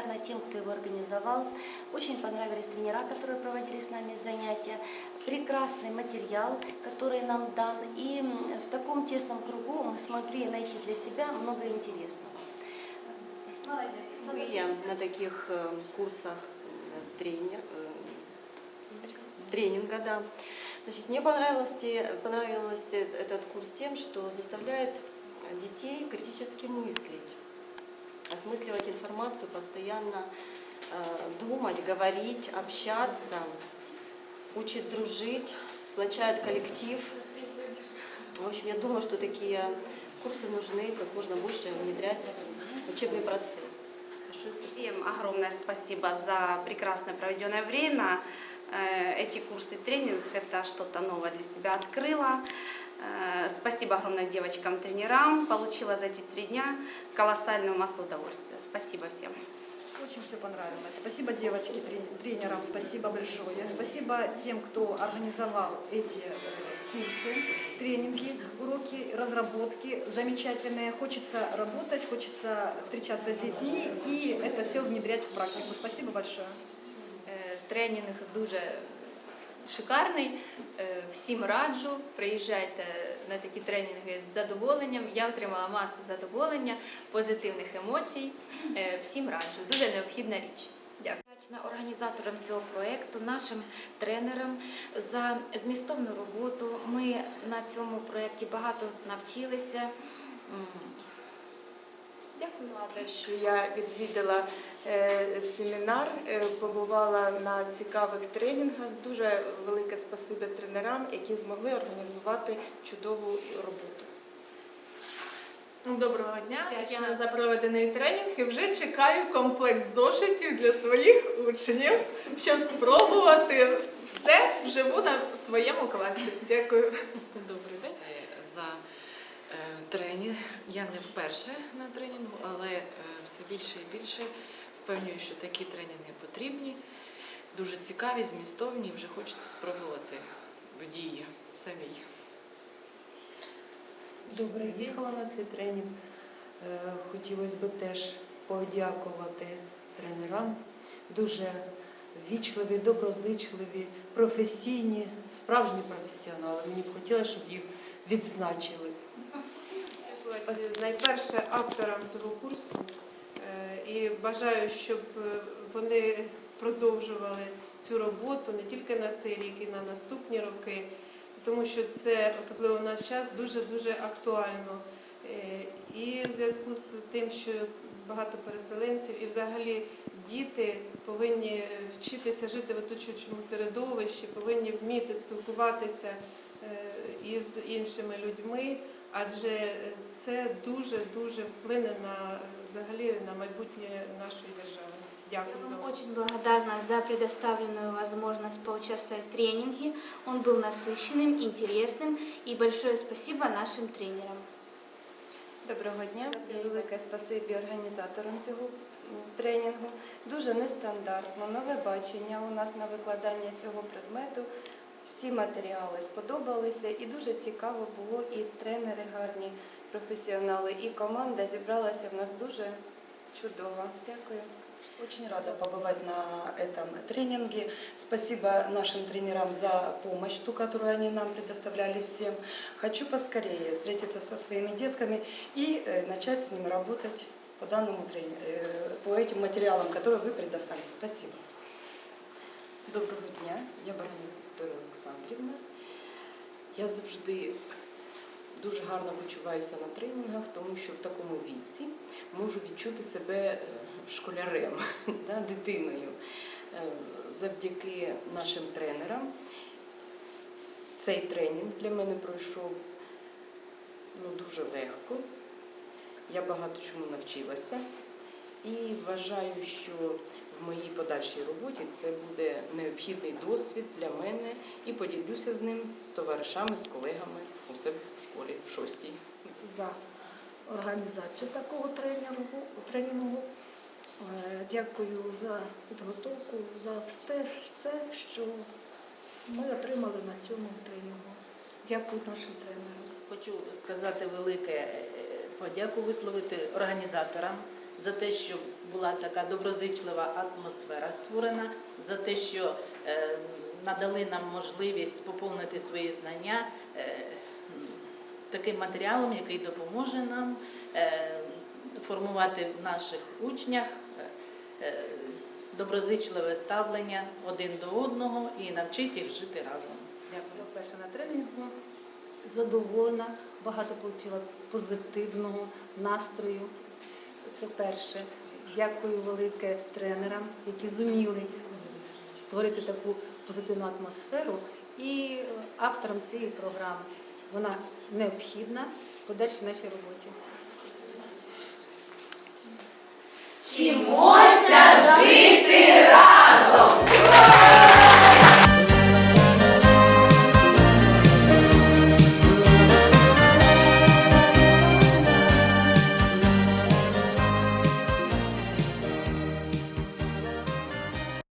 благодарна тем, кто его организовал. Очень понравились тренера, которые проводили с нами занятия. Прекрасный материал, который нам дан. И в таком тесном кругу мы смогли найти для себя много интересного. Ну, и я на таких э, курсах э, тренер, э, тренинга, да. Значит, мне понравился, понравился этот курс тем, что заставляет детей критически мыслить, осмысливать информацию, постоянно э, думать, говорить, общаться, учит дружить, сплочает коллектив. В общем, я думаю, что такие курсы нужны как можно больше внедрять в учебный процесс. Всем огромное спасибо за прекрасное проведенное время. Э, Эти курсы тренинг – это что-то новое для себя открыла. Э, Спасибо огромное девочкам-тренерам. Получила за эти три дня колоссальную массу удовольствия. Спасибо всем. Очень все понравилось. Спасибо девочки, трен- тренерам, спасибо большое. Спасибо тем, кто организовал эти э, курсы, тренинги, уроки, разработки замечательные. Хочется работать, хочется встречаться с детьми и это все внедрять в практику. Спасибо большое. Тренінг дуже шикарний. Е, Всім раджу. Приїжджайте на такі тренінги з задоволенням. Я отримала масу задоволення, позитивних емоцій. Е, Всім раджу. Дуже необхідна річ. Дякую. Організаторам цього проєкту, нашим тренерам за змістовну роботу. Ми на цьому проєкті багато навчилися. Дякую. Рада, що я відвідала е, семінар, е, побувала на цікавих тренінгах. Дуже велике спасибі тренерам, які змогли організувати чудову роботу. Доброго дня, я за проведений тренінг і вже чекаю комплект зошитів для своїх учнів, щоб спробувати все вживу на своєму класі. Дякую. Тренінг. Я не вперше на тренінгу, але е, все більше і більше впевнюю, що такі тренінги потрібні, дуже цікаві, змістовні, вже хочеться спробувати дії самій. Добре, їхала на цей тренінг. Е, Хотілося б теж подякувати тренерам. Дуже ввічливі, доброзичливі, професійні, справжні професіонали. Мені б хотілося, щоб їх відзначили. Найперше авторам цього курсу е, і бажаю, щоб е, вони продовжували цю роботу не тільки на цей рік, і на наступні роки, тому що це особливо в наш час дуже дуже актуально. Е, І в зв'язку з тим, що багато переселенців, і взагалі діти повинні вчитися жити в оточуючому середовищі, повинні вміти спілкуватися із іншими людьми, адже це дуже дуже вплине на е, взагалі на майбутнє нашої держави. Дякую за Я увагу. вам очень благодарна за предоставленную возможность поучаствовать в тренинге. Он был насыщенным, интересным. И большое спасибо нашим тренерам. Доброго дня і велике спасибі організаторам цього м, тренінгу. Дуже нестандартно, нове бачення у нас на викладання цього предмету. Всі матеріали сподобалися і дуже цікаво було. І тренери гарні, професіонали, і команда зібралася в нас дуже чудово. Дякую. Очень рада побывать на этом тренинге. Спасибо нашим тренерам за помощь, ту, которую они нам предоставляли всем. Хочу поскорее встретиться со своими детками и э, начать с ними работать по данному трени- э, по этим материалам, которые вы предоставили. Спасибо. Доброго дня, я Баранюк Вікторія Олександрівна. Я завжди дуже гарно почуваюся на тренінгах, тому що в такому віці можу відчути себе е, школярем, да, дитиною. Е, Завдяки нашим тренерам цей тренінг для мене пройшов ну, дуже легко. Я багато чому навчилася і вважаю, що в моїй подальшій роботі це буде необхідний досвід для мене і поділюся з ним з товаришами, з колегами у себе в школі в шостій. за організацію такого тренінгу. тренінгу. Е, Дякую за підготовку, за все, все, що ми отримали на цьому тренінгу. Дякую нашим тренерам. Хочу сказати велике е, подяку висловити організаторам за те, що була така доброзичлива атмосфера створена, за те, що е, надали нам можливість поповнити свої знання е, таким матеріалом, який допоможе нам е, формувати в наших учнях доброзичливе ставлення один до одного і навчить їх жити разом. Дякую. Перша на тренінгу задоволена, багато отримала позитивного настрою. Це перше. Дякую велике тренерам, які зуміли створити таку позитивну атмосферу. І авторам цієї програми вона необхідна в подальшій нашій роботі. Жити!